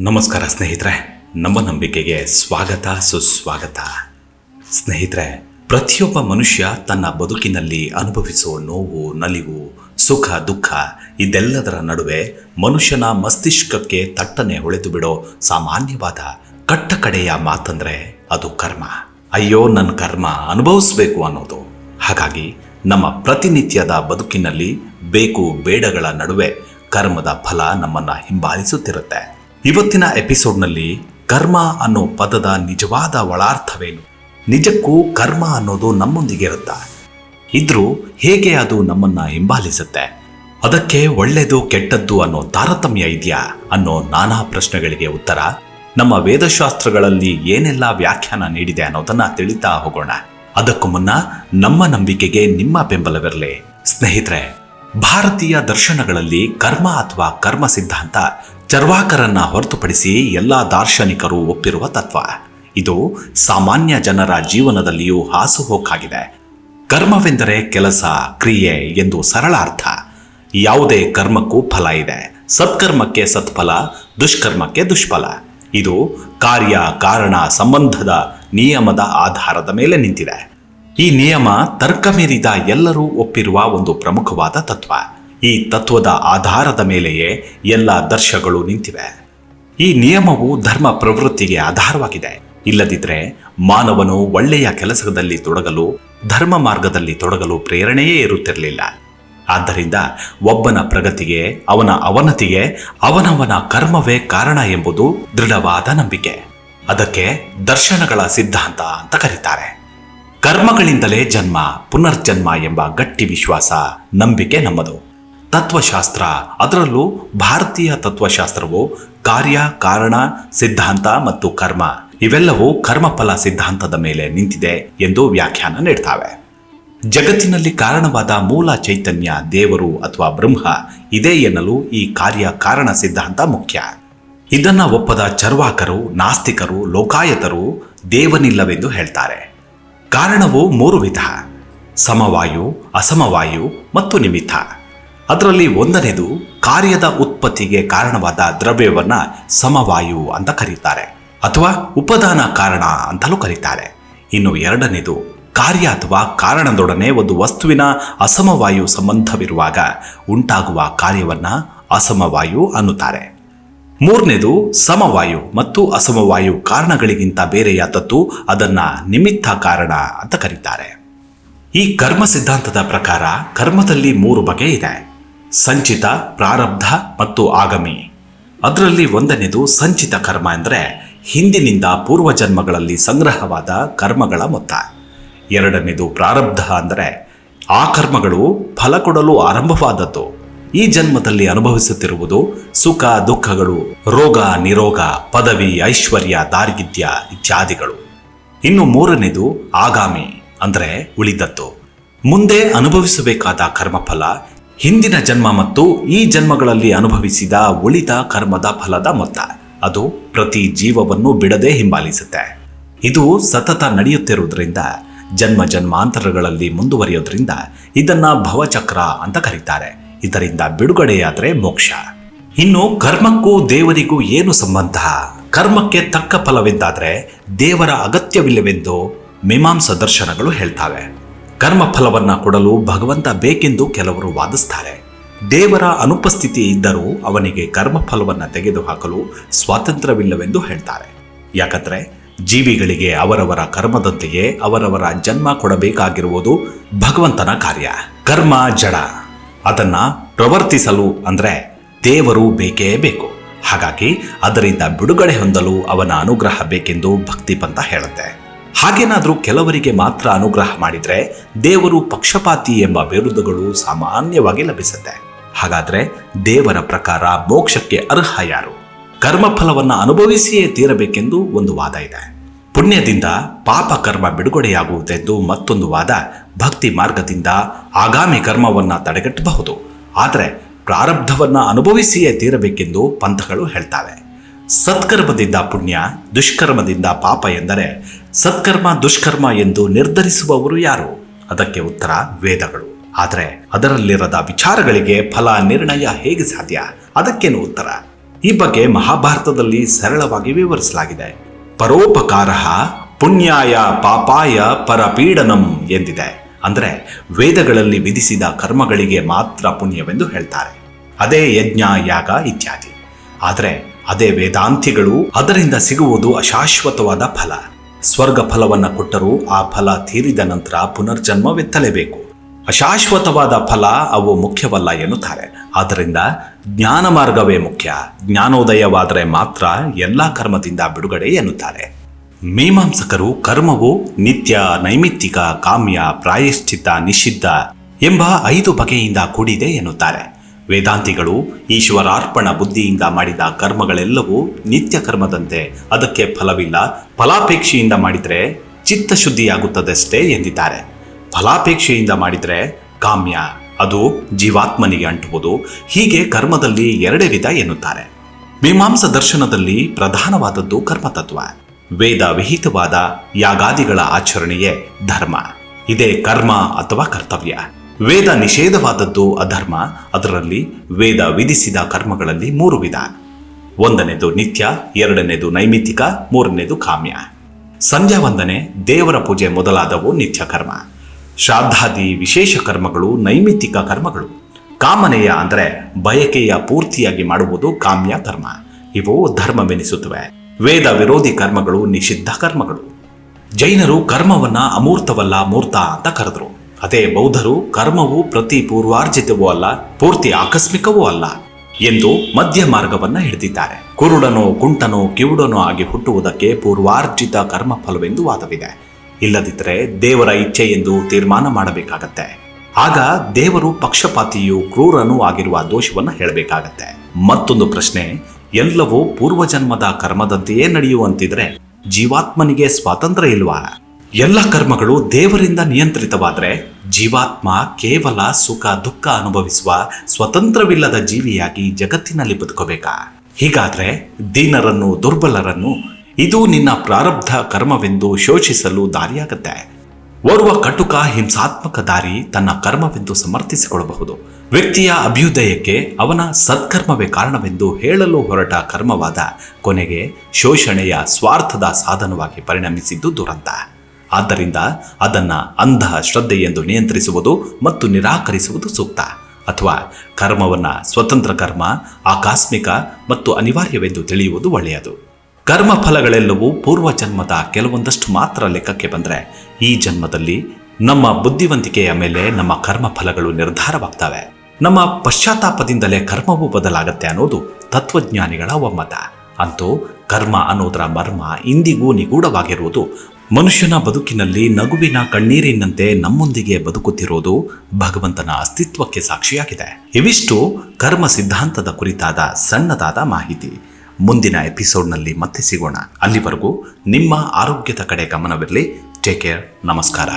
ನಮಸ್ಕಾರ ಸ್ನೇಹಿತರೆ, ನಮ್ಮ ನಂಬಿಕೆಗೆ ಸ್ವಾಗತ, ಸುಸ್ವಾಗತ. ಸ್ನೇಹಿತರೆ, ಪ್ರತಿಯೊಬ್ಬ ಮನುಷ್ಯ ತನ್ನ ಬದುಕಿನಲ್ಲಿ ಅನುಭವಿಸುವ ನೋವು, ನಲಿವು, ಸುಖ, ದುಃಖ ಇದೆಲ್ಲದರ ನಡುವೆ ಮನುಷ್ಯನ ಮಸ್ತಿಷ್ಕಕ್ಕೆ ತಟ್ಟನೆ ಹೊಳೆದು ಬಿಡೋ ಸಾಮಾನ್ಯವಾದ ಕಟ್ಟಕಡೆಯ ಮಾತಂದ್ರೆ ಅದು ಕರ್ಮ. ಅಯ್ಯೋ ನನ್ನ ಕರ್ಮ ಅನುಭವಿಸ್ಬೇಕು ಅನ್ನೋದು. ಹಾಗಾಗಿ ನಮ್ಮ ಪ್ರತಿನಿತ್ಯದ ಬದುಕಿನಲ್ಲಿ ಬೇಕು ಬೇಡಗಳ ನಡುವೆ ಕರ್ಮದ ಫಲ ನಮ್ಮನ್ನ ಹಿಂಬಾಲಿಸುತ್ತಿರುತ್ತೆ. ಇವತ್ತಿನ ಎಪಿಸೋಡ್ನಲ್ಲಿ ಕರ್ಮ ಅನ್ನೋ ಪದದ ನಿಜವಾದ ಒಳಾರ್ಥವೇನು? ನಿಜಕ್ಕೂ ಕರ್ಮ ಅನ್ನೋದು ನಮ್ಮೊಂದಿಗೆ ಇರುತ್ತಾ ಇದ್ರೂ ಹೇಗೆ ಅದು ನಮ್ಮನ್ನ ಹಿಂಬಾಲಿಸುತ್ತೆ? ಅದಕ್ಕೆ ಒಳ್ಳೆಯದು ಕೆಟ್ಟದ್ದು ಅನ್ನೋ ತಾರತಮ್ಯ ಇದೆಯಾ ಅನ್ನೋ ನಾನಾ ಪ್ರಶ್ನೆಗಳಿಗೆ ಉತ್ತರ. ನಮ್ಮ ವೇದಶಾಸ್ತ್ರಗಳಲ್ಲಿ ಏನೆಲ್ಲ ವ್ಯಾಖ್ಯಾನ ನೀಡಿದೆ ಅನ್ನೋದನ್ನ ತಿಳಿತಾ ಹೋಗೋಣ. ಅದಕ್ಕೂ ಮುನ್ನ ನಮ್ಮ ನಂಬಿಕೆಗೆ ನಿಮ್ಮ ಬೆಂಬಲವಿರಲಿ. ಸ್ನೇಹಿತರೆ, ಭಾರತೀಯ ದರ್ಶನಗಳಲ್ಲಿ ಕರ್ಮ ಅಥವಾ ಕರ್ಮ ಸಿದ್ಧಾಂತ ಚರ್ವಾಕರನ್ನ ಹೊರತುಪಡಿಸಿ ಎಲ್ಲ ದಾರ್ಶನಿಕರು ಒಪ್ಪಿರುವ ತತ್ವ. ಇದು ಸಾಮಾನ್ಯ ಜನರ ಜೀವನದಲ್ಲಿಯೂ ಹಾಸುಹೋಕಾಗಿದೆ. ಕರ್ಮವೆಂದರೆ ಕೆಲಸ, ಕ್ರಿಯೆ ಎಂದು ಸರಳ ಅರ್ಥ. ಯಾವುದೇ ಕರ್ಮಕ್ಕೂ ಫಲ ಇದೆ. ಸತ್ಕರ್ಮಕ್ಕೆ ಸತ್ಫಲ, ದುಷ್ಕರ್ಮಕ್ಕೆ ದುಷ್ಫಲ. ಇದು ಕಾರ್ಯ, ಕಾರಣ, ಸಂಬಂಧದ ನಿಯಮದ ಆಧಾರದ ಮೇಲೆ ನಿಂತಿದೆ. ಈ ನಿಯಮ ತರ್ಕ ಮೀರಿದ ಎಲ್ಲರೂ ಒಪ್ಪಿರುವ ಒಂದು ಪ್ರಮುಖವಾದ ತತ್ವ. ಈ ತತ್ವದ ಆಧಾರದ ಮೇಲೆಯೇ ಎಲ್ಲ ದರ್ಶಗಳು ನಿಂತಿವೆ. ಈ ನಿಯಮವು ಧರ್ಮ ಪ್ರವೃತ್ತಿಗೆ ಆಧಾರವಾಗಿದೆ. ಇಲ್ಲದಿದ್ರೆ ಮಾನವನು ಒಳ್ಳೆಯ ಕೆಲಸದಲ್ಲಿ ತೊಡಗಲು, ಧರ್ಮ ಮಾರ್ಗದಲ್ಲಿ ತೊಡಗಲು ಪ್ರೇರಣೆಯೇ ಇರುತ್ತಿರಲಿಲ್ಲ. ಆದ್ದರಿಂದ ಒಬ್ಬನ ಪ್ರಗತಿಗೆ, ಅವನ ಅವನತಿಗೆ, ಅವನವನ ಕರ್ಮವೇ ಕಾರಣ ಎಂಬುದು ದೃಢವಾದ ನಂಬಿಕೆ. ಅದಕ್ಕೆ ದರ್ಶನಗಳ ಸಿದ್ಧಾಂತ ಅಂತ ಕರೀತಾರೆ. ಕರ್ಮಗಳಿಂದಲೇ ಜನ್ಮ, ಪುನರ್ಜನ್ಮ ಎಂಬ ಗಟ್ಟಿ ವಿಶ್ವಾಸ, ನಂಬಿಕೆ ನಮ್ಮದು. ತತ್ವಶಾಸ್ತ್ರ. ಅದರಲ್ಲೂ ಭಾರತೀಯ ತತ್ವಶಾಸ್ತ್ರವು ಕಾರ್ಯ, ಕಾರಣ, ಸಿದ್ಧಾಂತ ಮತ್ತು ಕರ್ಮ. ಇವೆಲ್ಲವೂ ಕರ್ಮಫಲ ಸಿದ್ಧಾಂತದ ಮೇಲೆ ನಿಂತಿದೆ ಎಂದು ವ್ಯಾಖ್ಯಾನ ನೀಡ್ತಾವೆ. ಜಗತ್ತಿನಲ್ಲಿ ಕಾರಣವಾದ ಮೂಲ ಚೈತನ್ಯ, ದೇವರು ಅಥವಾ ಬ್ರಹ್ಮ ಇದೆ ಎನ್ನಲು ಈ ಕಾರ್ಯ, ಕಾರಣ, ಸಿದ್ಧಾಂತ ಮುಖ್ಯ. ಇದನ್ನ ಒಪ್ಪದ ಚರ್ವಾಕರು, ನಾಸ್ತಿಕರು, ಲೋಕಾಯತರು ದೇವನಿಲ್ಲವೆಂದು ಹೇಳ್ತಾರೆ. ಕಾರಣವು ಮೂರು ವಿಧ. ಸಮವಾಯು, ಅಸಮವಾಯು ಮತ್ತು ನಿಮಿತ್ತ. ಅದರಲ್ಲಿ ಒಂದನೇದು ಕಾರ್ಯದ ಉತ್ಪತ್ತಿಗೆ ಕಾರಣವಾದ ದ್ರವ್ಯವನ್ನು ಸಮವಾಯು ಅಂತ ಕರೀತಾರೆ, ಅಥವಾ ಉಪದಾನ ಕಾರಣ ಅಂತಲೂ ಕರೀತಾರೆ. ಇನ್ನು ಎರಡನೇದು ಕಾರ್ಯ ಅಥವಾ ಕಾರಣದೊಡನೆ ಒಂದು ವಸ್ತುವಿನ ಅಸಮವಾಯು ಸಂಬಂಧವಿರುವಾಗ ಉಂಟಾಗುವ ಕಾರ್ಯವನ್ನ ಅಸಮವಾಯು ಅನ್ನುತ್ತಾರೆ. ಮೂರನೇದು ಸಮವಾಯು ಮತ್ತು ಅಸಮವಾಯು ಕಾರಣಗಳಿಗಿಂತ ಬೇರೆಯಾದದ್ದು ಅದನ್ನ ನಿಮಿತ್ತ ಕಾರಣ ಅಂತ ಕರೀತಾರೆ. ಈ ಕರ್ಮ ಸಿದ್ಧಾಂತದ ಪ್ರಕಾರ ಕರ್ಮದಲ್ಲಿ ಮೂರು ಬಗೆ ಇದೆ. ಸಂಚಿತ, ಪ್ರಾರಬ್ಧ ಮತ್ತು ಆಗಮಿ. ಅದರಲ್ಲಿ ಒಂದನೇದು ಸಂಚಿತ ಕರ್ಮ ಅಂದರೆ ಹಿಂದಿನಿಂದ ಪೂರ್ವಜನ್ಮಗಳಲ್ಲಿ ಸಂಗ್ರಹವಾದ ಕರ್ಮಗಳ ಮೊತ್ತ. ಎರಡನೇದು ಪ್ರಾರಬ್ಧ ಅಂದರೆ ಆ ಕರ್ಮಗಳು ಫಲ ಕೊಡಲು ಆರಂಭವಾದದ್ದು. ಈ ಜನ್ಮದಲ್ಲಿ ಅನುಭವಿಸುತ್ತಿರುವುದು ಸುಖ, ದುಃಖಗಳು, ರೋಗ, ನಿರೋಗ, ಪದವಿ, ಐಶ್ವರ್ಯ, ದಾರ್ಗಿದ್ಯ ಇತ್ಯಾದಿಗಳು. ಇನ್ನು ಮೂರನೇದು ಆಗಾಮಿ ಅಂದರೆ ಉಳಿದದ್ದು. ಮುಂದೆ ಅನುಭವಿಸಬೇಕಾದ ಕರ್ಮಫಲ ಹಿಂದಿನ ಜನ್ಮ ಮತ್ತು ಈ ಜನ್ಮಗಳಲ್ಲಿ ಅನುಭವಿಸಿದ ಉಳಿದ ಕರ್ಮದ ಫಲದ ಮೊತ್ತ. ಅದು ಪ್ರತಿ ಜೀವವನ್ನು ಬಿಡದೆ ಹಿಂಬಾಲಿಸುತ್ತೆ. ಇದು ಸತತ ನಡೆಯುತ್ತಿರುವುದರಿಂದ, ಜನ್ಮ ಜನ್ಮಾಂತರಗಳಲ್ಲಿ ಮುಂದುವರಿಯೋದ್ರಿಂದ ಇದನ್ನ ಭವಚಕ್ರ ಅಂತ ಕರೀತಾರೆ. ಇದರಿಂದ ಬಿಡುಗಡೆಯಾದರೆ ಮೋಕ್ಷ. ಇನ್ನು ಕರ್ಮಕ್ಕೂ ದೇವರಿಗೂ ಏನು ಸಂಬಂಧ? ಕರ್ಮಕ್ಕೆ ತಕ್ಕ ಫಲವೆಂದಾದರೆ ದೇವರ ಅಗತ್ಯವಿಲ್ಲವೆಂದು ಮೀಮಾಂಸ ದರ್ಶನಗಳು ಹೇಳ್ತಾವೆ. ಕರ್ಮ ಫಲವನ್ನ ಕೊಡಲು ಭಗವಂತ ಬೇಕೆಂದು ಕೆಲವರು ವಾದಿಸ್ತಾರೆ. ದೇವರ ಅನುಪಸ್ಥಿತಿ ಇದ್ದರೂ ಅವನಿಗೆ ಕರ್ಮಫಲವನ್ನು ತೆಗೆದುಹಾಕಲು ಸ್ವಾತಂತ್ರ್ಯವಿಲ್ಲವೆಂದು ಹೇಳ್ತಾರೆ. ಯಾಕಂದ್ರೆ ಜೀವಿಗಳಿಗೆ ಅವರವರ ಕರ್ಮದಂತೆಯೇ ಅವರವರ ಜನ್ಮ ಕೊಡಬೇಕಾಗಿರುವುದು ಭಗವಂತನ ಕಾರ್ಯ. ಕರ್ಮ ಜಡ. ಅದನ್ನ ಪ್ರವರ್ತಿಸಲು ಅಂದ್ರೆ ದೇವರು ಬೇಕೇ ಬೇಕು. ಹಾಗಾಗಿ ಅದರಿಂದ ಬಿಡುಗಡೆ ಹೊಂದಲು ಅವನ ಅನುಗ್ರಹ ಬೇಕೆಂದು ಭಕ್ತಿ ಪಂಥ ಹೇಳುತ್ತೆ. ಹಾಗೇನಾದ್ರೂ ಕೆಲವರಿಗೆ ಮಾತ್ರ ಅನುಗ್ರಹ ಮಾಡಿದರೆ ದೇವರು ಪಕ್ಷಪಾತಿ ಎಂಬ ಬಿರುದುಗಳು ಸಾಮಾನ್ಯವಾಗಿ ಲಭಿಸುತ್ತೆ. ಹಾಗಾದರೆ ದೇವರ ಪ್ರಕಾರ ಮೋಕ್ಷಕ್ಕೆ ಅರ್ಹ ಯಾರು? ಕರ್ಮಫಲವನ್ನು ಅನುಭವಿಸಿಯೇ ತೀರಬೇಕೆಂದು ಒಂದು ವಾದ ಇದೆ. ಪುಣ್ಯದಿಂದ ಪಾಪ ಕರ್ಮ ಬಿಡುಗಡೆಯಾಗುವುದೆಂದು ಮತ್ತೊಂದು ವಾದ ಭಕ್ತಿ ಮಾರ್ಗದಿಂದ ಆಗಾಮಿ ಕರ್ಮವನ್ನು ತಡೆಗಟ್ಟಬಹುದು. ಆದರೆ ಪ್ರಾರಬ್ಧವನ್ನು ಅನುಭವಿಸಿಯೇ ತೀರಬೇಕೆಂದು ಪಂಥಗಳು ಹೇಳ್ತಾವೆ. ಸತ್ಕರ್ಮದಿಂದ ಪುಣ್ಯ, ದುಷ್ಕರ್ಮದಿಂದ ಪಾಪ ಎಂದರೆ ಸತ್ಕರ್ಮ, ದುಷ್ಕರ್ಮ ಎಂದು ನಿರ್ಧರಿಸುವವರು ಯಾರು? ಅದಕ್ಕೆ ಉತ್ತರ, ವೇದಗಳು. ಆದರೆ ಅದರಲ್ಲಿರದ ವಿಚಾರಗಳಿಗೆ ಫಲ, ನಿರ್ಣಯ ಹೇಗೆ ಸಾಧ್ಯ? ಅದಕ್ಕೇನು ಉತ್ತರ? ಈ ಬಗ್ಗೆ ಮಹಾಭಾರತದಲ್ಲಿ ಸರಳವಾಗಿ ವಿವರಿಸಲಾಗಿದೆ. ಪರೋಪಕಾರ ಪುಣ್ಯಾಯ ಪಾಪಾಯ ಪರಪೀಡನಂ ಎಂದಿದೆ. ಅಂದರೆ ವೇದಗಳಲ್ಲಿ ವಿಧಿಸಿದ ಕರ್ಮಗಳಿಗೆ ಮಾತ್ರ ಪುಣ್ಯವೆಂದು ಹೇಳ್ತಾರೆ. ಅದೇ ಯಜ್ಞ, ಯಾಗ ಇತ್ಯಾದಿ. ಆದರೆ ಅದೇ ವೇದಾಂತಿಗಳು ಅದರಿಂದ ಸಿಗುವುದು ಅಶಾಶ್ವತವಾದ ಫಲ. ಸ್ವರ್ಗ ಫಲವನ್ನು ಕೊಟ್ಟರೂ ಆ ಫಲ ತೀರಿದ ನಂತರ ಪುನರ್ಜನ್ಮವೆತ್ತಲೇಬೇಕು. ಅಶಾಶ್ವತವಾದ ಫಲ ಅವು ಮುಖ್ಯವಲ್ಲ ಎನ್ನುತ್ತಾರೆ. ಆದ್ದರಿಂದ ಜ್ಞಾನ ಮಾರ್ಗವೇ ಮುಖ್ಯ. ಜ್ಞಾನೋದಯವಾದರೆ ಮಾತ್ರ ಎಲ್ಲ ಕರ್ಮದಿಂದ ಬಿಡುಗಡೆ ಎನ್ನುತ್ತಾರೆ. ಮೀಮಾಂಸಕರು ಕರ್ಮವು ನಿತ್ಯ ನೈಮಿತ್ತಿಕ, ಕಾಮ್ಯ, ಪ್ರಾಯಶ್ಚಿತ್ತ, ನಿಷಿದ್ಧ ಎಂಬ ಐದು ಬಗೆಯಿಂದ ಕೂಡಿದೆ ಎನ್ನುತ್ತಾರೆ. ವೇದಾಂತಿಗಳು ಈಶ್ವರಾರ್ಪಣ ಬುದ್ಧಿಯಿಂದ ಮಾಡಿದ ಕರ್ಮಗಳೆಲ್ಲವೂ ನಿತ್ಯ ಕರ್ಮದಂತೆ. ಅದಕ್ಕೆ ಫಲವಿಲ್ಲ. ಫಲಾಪೇಕ್ಷೆಯಿಂದ ಮಾಡಿದರೆ ಚಿತ್ತಶುದ್ಧಿಯಾಗುತ್ತದಷ್ಟೇ ಎಂದಿದ್ದಾರೆ. ಫಲಾಪೇಕ್ಷೆಯಿಂದ ಮಾಡಿದರೆ ಕಾಮ್ಯ, ಅದು ಜೀವಾತ್ಮನಿಗೆ ಅಂಟುವುದು. ಹೀಗೆ ಕರ್ಮದಲ್ಲಿ ಎರಡೇ ವಿಧ ಎನ್ನುತ್ತಾರೆ. ಮೀಮಾಂಸ ದರ್ಶನದಲ್ಲಿ ಪ್ರಧಾನವಾದದ್ದು ಕರ್ಮತತ್ವ. ವೇದ ವಿಹಿತವಾದ ಯಾಗಾದಿಗಳ ಆಚರಣೆಯೇ ಧರ್ಮ. ಇದೇ ಕರ್ಮ ಅಥವಾ ಕರ್ತವ್ಯ. ವೇದ ನಿಷೇಧವಾದದ್ದು ಅಧರ್ಮ. ಅದರಲ್ಲಿ ವೇದ ವಿಧಿಸಿದ ಕರ್ಮಗಳಲ್ಲಿ ಮೂರು ವಿಧ ಒಂದನೇದು ನಿತ್ಯ, ಎರಡನೇದು ನೈಮಿತ್ತಿಕ, ಮೂರನೇದು ಕಾಮ್ಯ. ಸಂಧ್ಯಾ ವಂದನೆ, ದೇವರ ಪೂಜೆ ಮೊದಲಾದವು ನಿತ್ಯ ಕರ್ಮ. ಶ್ರಾದ್ದಾದಿ ವಿಶೇಷ ಕರ್ಮಗಳು ನೈಮಿತ್ತಿಕ ಕರ್ಮಗಳು. ಕಾಮನೆಯ ಅಂದರೆ ಬಯಕೆಯ ಪೂರ್ತಿಯಾಗಿ ಮಾಡುವುದು ಕಾಮ್ಯ ಕರ್ಮ ಇವು ಧರ್ಮವೆನಿಸುತ್ತವೆ. ವೇದ ವಿರೋಧಿ ಕರ್ಮಗಳು ನಿಷಿದ್ಧ ಕರ್ಮಗಳು. ಜೈನರು ಕರ್ಮವನ್ನ ಅಮೂರ್ತವಲ್ಲ ಮೂರ್ತ ಅಂತ ಕರೆದ್ರು. ಅದೇ ಬೌದ್ಧರು ಕರ್ಮವು ಪ್ರತಿ ಪೂರ್ವಾರ್ಜಿತವೂ ಅಲ್ಲ, ಪೂರ್ತಿ ಆಕಸ್ಮಿಕವೂ ಅಲ್ಲ ಎಂದು ಮಧ್ಯ ಮಾರ್ಗವನ್ನ ಹಿಡಿದಿದ್ದಾರೆ. ಕುರುಡನೋ ಕುಂಟನೋ ಕಿವುಡನೋ ಆಗಿ ಹುಟ್ಟುವುದಕ್ಕೆ ಪೂರ್ವಾರ್ಜಿತ ಕರ್ಮ ಫಲವೆಂದು ವಾದವಿದೆ. ಇಲ್ಲದಿದ್ದರೆ ದೇವರ ಇಚ್ಛೆ ಎಂದು ತೀರ್ಮಾನ ಮಾಡಬೇಕಾಗತ್ತೆ. ಆಗ ದೇವರು ಪಕ್ಷಪಾತಿಯು ಕ್ರೂರನೂ ಆಗಿರುವ ದೋಷವನ್ನ ಹೇಳಬೇಕಾಗತ್ತೆ. ಮತ್ತೊಂದು ಪ್ರಶ್ನೆ, ಎಲ್ಲವೂ ಪೂರ್ವಜನ್ಮದ ಕರ್ಮದಂತೆಯೇ ನಡೆಯುವಂತಿದ್ರೆ ಜೀವಾತ್ಮನಿಗೆ ಸ್ವಾತಂತ್ರ್ಯ ಇಲ್ವಾ? ಎಲ್ಲ ಕರ್ಮಗಳು ದೇವರಿಂದ ನಿಯಂತ್ರಿತವಾದರೆ ಜೀವಾತ್ಮ ಕೇವಲ ಸುಖ, ದುಃಖ ಅನುಭವಿಸುವ ಸ್ವತಂತ್ರವಿಲ್ಲದ ಜೀವಿಯಾಗಿ ಜಗತ್ತಿನಲ್ಲಿ ಬದುಕಬೇಕಾ. ಹೀಗಾದ್ರೆ ದೀನರನ್ನು, ದುರ್ಬಲರನ್ನು ಇದು ನಿನ್ನ ಪ್ರಾರಬ್ಧ ಕರ್ಮವೆಂದು ಶೋಷಿಸಲು ದಾರಿಯಾಗತ್ತೆ. ಓರ್ವ ಕಟುಕ ಹಿಂಸಾತ್ಮಕ ದಾರಿ ತನ್ನ ಕರ್ಮವೆಂದು ಸಮರ್ಥಿಸಿಕೊಳ್ಳಬಹುದು. ವ್ಯಕ್ತಿಯ ಅಭ್ಯುದಯಕ್ಕೆ ಅವನ ಸತ್ಕರ್ಮವೇ ಕಾರಣವೆಂದು ಹೇಳಲು ಹೊರಟ ಕರ್ಮವಾದ ಕೊನೆಗೆ ಶೋಷಣೆಯ ಸ್ವಾರ್ಥದ ಸಾಧನವಾಗಿ ಪರಿಣಮಿಸಿದ್ದು ದುರಂತ. ಆದ್ದರಿಂದ ಅದನ್ನ ಅಂಧ ಶ್ರದ್ಧೆ ಎಂದು ನಿಯಂತ್ರಿಸುವುದು ಮತ್ತು ನಿರಾಕರಿಸುವುದು ಸೂಕ್ತ. ಅಥವಾ ಕರ್ಮವನ್ನ ಸ್ವತಂತ್ರ ಕರ್ಮ, ಆಕಸ್ಮಿಕ ಮತ್ತು ಅನಿವಾರ್ಯವೆಂದು ತಿಳಿಯುವುದು ಒಳ್ಳೆಯದು. ಕರ್ಮ ಫಲಗಳೆಲ್ಲವೂ ಪೂರ್ವ ಜನ್ಮದ ಕೆಲವೊಂದಷ್ಟು ಮಾತ್ರ ಲೆಕ್ಕಕ್ಕೆ ಬಂದರೆ ಈ ಜನ್ಮದಲ್ಲಿ ನಮ್ಮ ಬುದ್ಧಿವಂತಿಕೆಯ ಮೇಲೆ ನಮ್ಮ ಕರ್ಮ ಫಲಗಳು ನಿರ್ಧಾರವಾಗ್ತವೆ. ನಮ್ಮ ಪಶ್ಚಾತ್ತಾಪದಿಂದಲೇ ಕರ್ಮವೂ ಬದಲಾಗತ್ತೆ ಅನ್ನೋದು ತತ್ವಜ್ಞಾನಿಗಳ ಒಮ್ಮತ. ಅಂತೂ ಕರ್ಮ ಅನ್ನೋದರ ಮರ್ಮ ಇಂದಿಗೂ ನಿಗೂಢವಾಗಿರುವುದು ಮನುಷ್ಯನ ಬದುಕಿನಲ್ಲಿ ನಗುವಿನ ಕಣ್ಣೀರಿನಂತೆ ನಮ್ಮೊಂದಿಗೆ ಬದುಕುತ್ತಿರೋದು ಭಗವಂತನ ಅಸ್ತಿತ್ವಕ್ಕೆ ಸಾಕ್ಷಿಯಾಗಿದೆ. ಇವಿಷ್ಟು ಕರ್ಮ ಸಿದ್ಧಾಂತದ ಕುರಿತಾದ ಸಣ್ಣದಾದ ಮಾಹಿತಿ. ಮುಂದಿನ ಎಪಿಸೋಡ್ನಲ್ಲಿ ಮತ್ತೆ ಸಿಗೋಣ. ಅಲ್ಲಿವರೆಗೂ ನಿಮ್ಮ ಆರೋಗ್ಯದ ಕಡೆ ಗಮನವಿರಲಿ. Take care. ನಮಸ್ಕಾರ.